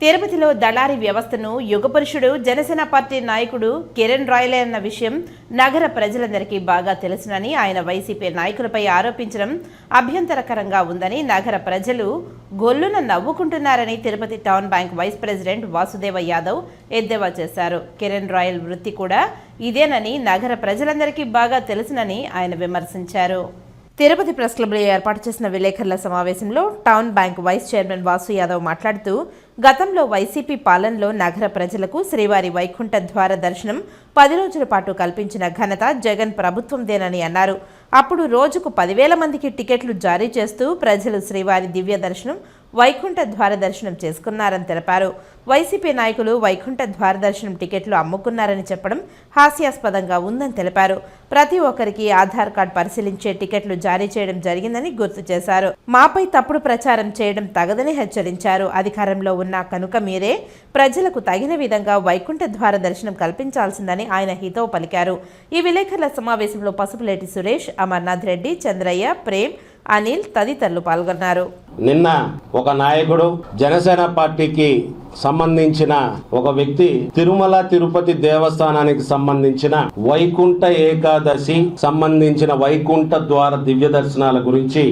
తిరుపతిలో దళారీ వ్యవస్థను యుగపురుషుడు జనసేన పార్టీ నాయకుడు కిరణ్ రాయలే అన్న విషయం నగర ప్రజలందరికీ బాగా తెలుసునని ఆయన వైసీపీ నాయకులపై ఆరోపించడం అభ్యంతరకరంగా ఉందని నగర ప్రజలు గొల్లున నవ్వుకుంటున్నారని Tirupati town bank vice president Vasudeva Yadav ఎద్దేవా చేశారు. కిరణ్ రాయల్ వృత్తి కూడా ఇదేనని నగర ప్రజలందరికీ బాగా తెలుసునని ఆయన విమర్శించారు. తిరుపతి ప్రెస్ క్లబ్లో ఏర్పాటు చేసిన విలేకరుల సమావేశంలో town bank vice chairman Vasu Yadav మాట్లాడుతూ గతంలో వైసీపీ పాలనలో నగర ప్రజలకు శ్రీవారి వైకుంఠ ద్వార దర్శనం పది రోజుల పాటు కల్పించిన ఘనత జగన్ ప్రభుత్వందేనని అన్నారు. అప్పుడు రోజుకు పదివేల మందికి టికెట్లు జారీ చేస్తూ ప్రజలు శ్రీవారి దివ్య దర్శనం వైకుంఠ ద్వార దర్శనం చేసుకున్నారని తెలిపారు. వైసీపీ నాయకులు వైకుంఠ ద్వార దర్శనం టికెట్లు అమ్ముకున్నారని చెప్పడం హాస్యాస్పదంగా ఉందని తెలిపారు. ప్రతి ఒక్కరికి ఆధార్ కార్డ్ పరిశీలించే టికెట్లు జారీ చేయడం జరిగిందని గుర్తు చేశారు. మాపై తప్పుడు ప్రచారం చేయడం తగదని హెచ్చరించారు. అధికారంలో ఉన్న కనుక మీరే ప్రజలకు తగిన విధంగా వైకుంఠ ద్వార దర్శనం కల్పించాల్సిందని ఆయన హితవు పలికారు. ఈ విలేకరుల సమావేశంలో పసుపులేటి సురేష్ అమర్నాథ్ రెడ్డి చంద్రయ్య ప్రేమ్ అనిల్ తదితరులు పాల్గొన్నారు. నిన్న ఒక నాయకుడు జనసేన పార్టీకి సంబంధించిన ఒక వ్యక్తి తిరుమల తిరుపతి దేవస్థానానికి సంబంధించిన వైకుంఠ ఏకాదశి సంబంధించిన వైకుంఠ ద్వార దివ్య దర్శనాల గురించి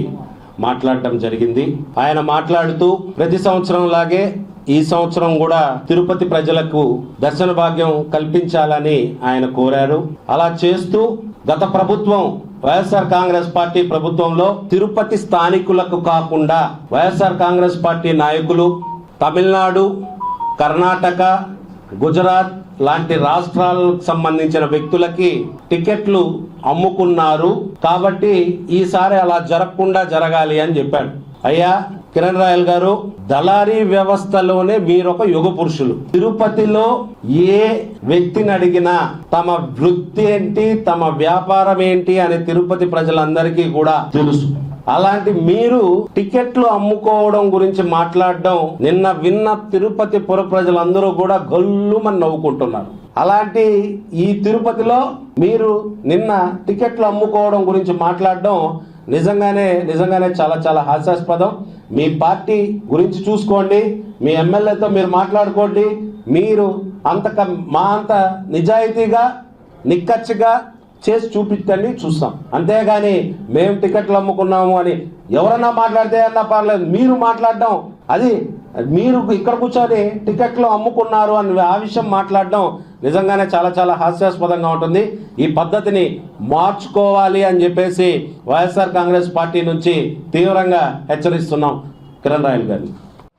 మాట్లాడటం జరిగింది. ఆయన మాట్లాడుతూ ప్రతి సంవత్సరం లాగే ఈ సంవత్సరం కూడా తిరుపతి ప్రజలకు దర్శన భాగ్యం కల్పించాలని ఆయన కోరారు. అలా చేస్తూ గత ప్రభుత్వం వైఎస్ఆర్ కాంగ్రెస్ పార్టీ ప్రభుత్వంలో తిరుపతి స్థానికులకు కాకుండా వైఎస్ఆర్ కాంగ్రెస్ పార్టీ నాయకులు తమిళనాడు కర్ణాటక గుజరాత్ లాంటి రాష్ట్రాలకు సంబంధించిన వ్యక్తులకి టికెట్లు అమ్ముకున్నారు. కాబట్టి ఈసారి అలా జరగకుండా జరగాలి అని చెప్పాడు. అయ్యా కిరణ్ రాయల్ గారు దళారీ వ్యవస్థలోనే మీరు ఒక యుగ పురుషులు. తిరుపతిలో ఏ వ్యక్తిని అడిగినా తమ వృత్తి ఏంటి తమ వ్యాపారం ఏంటి అని తిరుపతి ప్రజలందరికీ కూడా తెలుసు. అలాంటి మీరు టికెట్లు అమ్ముకోవడం గురించి మాట్లాడడం నిన్న విన్న తిరుపతి పుర ప్రజలందరూ కూడా గల్లుమని నవ్వుకుంటున్నారు. అలాంటి ఈ తిరుపతిలో మీరు నిన్న టికెట్లు అమ్ముకోవడం గురించి మాట్లాడడం నిజంగానే నిజంగానే చాలా చాలా హాస్యాస్పదం. మీ పార్టీ గురించి చూసుకోండి మీ ఎమ్మెల్యేతో మీరు మాట్లాడుకోండి. మీరు అంత మా అంత నిజాయితీగా నిక్కచ్చిగా చేసి చూపించండి చూస్తాం. అంతేగాని మేము టికెట్లు అమ్ముకున్నాము అని ఎవరన్నా మాట్లాడితే అన్నా పర్లేదు మీరు మాట్లాడడం అది మీరు ఇక్కడ కూర్చొని టికెట్లు అమ్ముకున్నారు అని ఆ విషయం మాట్లాడడం నిజంగానే చాలా చాలా హాస్యాస్పదంగా ఉంటుంది. ఈ పద్ధతిని మార్చుకోవాలి అని చెప్పేసి వైఎస్ఆర్ కాంగ్రెస్ పార్టీ నుంచి తీవ్రంగా హెచ్చరిస్తున్నాం. కిరణ్ రాయల్ గారిని.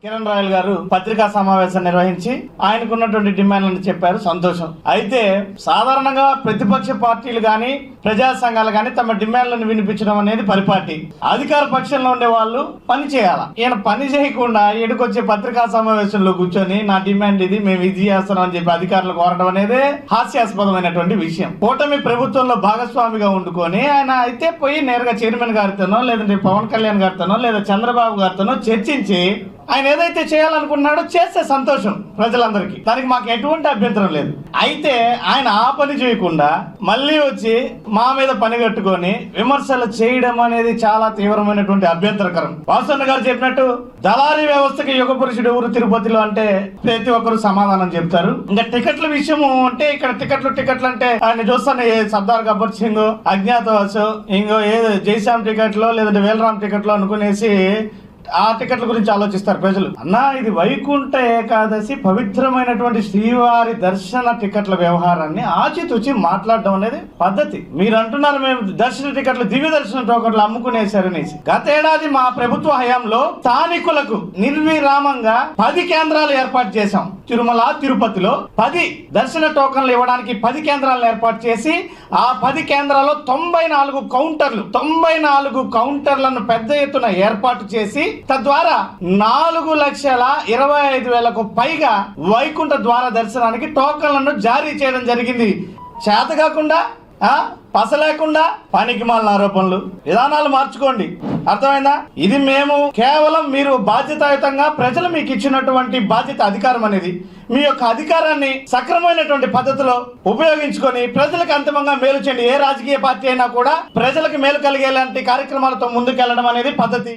కిరణ్ రాయల్ గారు పత్రికా సమావేశం నిర్వహించి ఆయనకున్నటువంటి డిమాండ్లను చెప్పారు. సంతోషం. అయితే సాధారణంగా ప్రతిపక్ష పార్టీలు కానీ ప్రజా సంఘాలు కానీ తమ డిమాండ్లను వినిపించడం అనేది పరిపాటి. అధికార పక్షంలో ఉండే వాళ్ళు పని చేయాల. ఈయన పని చేయకుండా ఎడుకొచ్చే పత్రికా సమావేశంలో కూర్చొని నా డిమాండ్ ఇది మేము ఇది చేస్తున్నాం అని చెప్పి అధికారులు కోరడం అనేది హాస్యాస్పదమైనటువంటి విషయం. కూటమి ప్రభుత్వంలో భాగస్వామిగా ఉండుకొని ఆయన అయితే పోయి నేరుగా చైర్మన్ గారితోనో లేదంటే పవన్ కళ్యాణ్ గారితోనో లేదా చంద్రబాబు గారితోనో చర్చించి ఆయన ఏదైతే చేయాలనుకున్నాడో చేస్తే సంతోషం ప్రజలందరికీ. దానికి మాకు ఎటువంటి అభ్యంతరం లేదు. అయితే ఆయన ఆ పని చేయకుండా మళ్ళీ వచ్చి మా మీద పని కట్టుకొని విమర్శలు చేయడం అనేది చాలా తీవ్రమైనటువంటి అభ్యంతరకరం. వాసన్న గారు చెప్పినట్టు దళారీ వ్యవస్థకి యుగ పురుషుడు ఎవరు తిరుపతిలో అంటే ప్రతి ఒక్కరు సమాధానం చెప్తారు. ఇంకా టికెట్ల విషయము అంటే ఇక్కడ టికెట్లు టికెట్లు అంటే ఆయన చూస్తాను ఏ సర్దార్ గబ్బర్ సింగ్ అజ్ఞాతవాసు ఇంకో ఏ జైశామ్ టికెట్లో లేదంటే వేలరామ్ టికెట్లో అనుకునేసి ఆ టికెట్ల గురించి ఆలోచిస్తారు ప్రజలు. అన్నా ఇది వైకుంఠ ఏకాదశి పవిత్రమైనటువంటి శ్రీవారి దర్శన టికెట్ల వ్యవహారాన్ని ఆచితూచి మాట్లాడడం అనేది పద్ధతి. మీరు అంటున్నారు మేము దర్శన టికెట్లు దివ్య దర్శన టోకెట్లు అమ్ముకునేశారనేసి గతేడాది మా ప్రభుత్వ హయాంలో స్థానికులకు నిర్విరామంగా పది కేంద్రాలు ఏర్పాటు చేశాం. తిరుమల తిరుపతిలో పది దర్శన టోకన్లు ఇవ్వడానికి పది కేంద్రాలను ఏర్పాటు చేసి ఆ పది కేంద్రాల్లో తొంభై నాలుగు కౌంటర్లు తొంభై నాలుగు కౌంటర్లను పెద్ద ఎత్తున ఏర్పాటు చేసి తద్వారా నాలుగు లక్షల ఇరవై ఐదు వేలకు పైగా వైకుంఠ ద్వార దర్శనానికి టోకన్లను జారీ చేయడం జరిగింది. చేత కాకుండా ఆ, పస లేకుండా పనికి మాలిన ఆరోపణలు. విధానాలు మార్చుకోండి. అర్థమైందా? ఇది మేము కేవలం మీరు బాధ్యతాయుతంగా ప్రజలు మీకు ఇచ్చినటువంటి బాధ్యత అధికారం అనేది. మీ యొక్క అధికారాన్ని సక్రమైనటువంటి పద్ధతిలో ఉపయోగించుకొని ప్రజలకు అంతిమంగా మేలు చేయండి. ఏ రాజకీయ పార్టీ అయినా కూడా ప్రజలకు మేలు కలిగేలాంటి కార్యక్రమాలతో ముందుకెళ్ళడం అనేది పద్ధతి.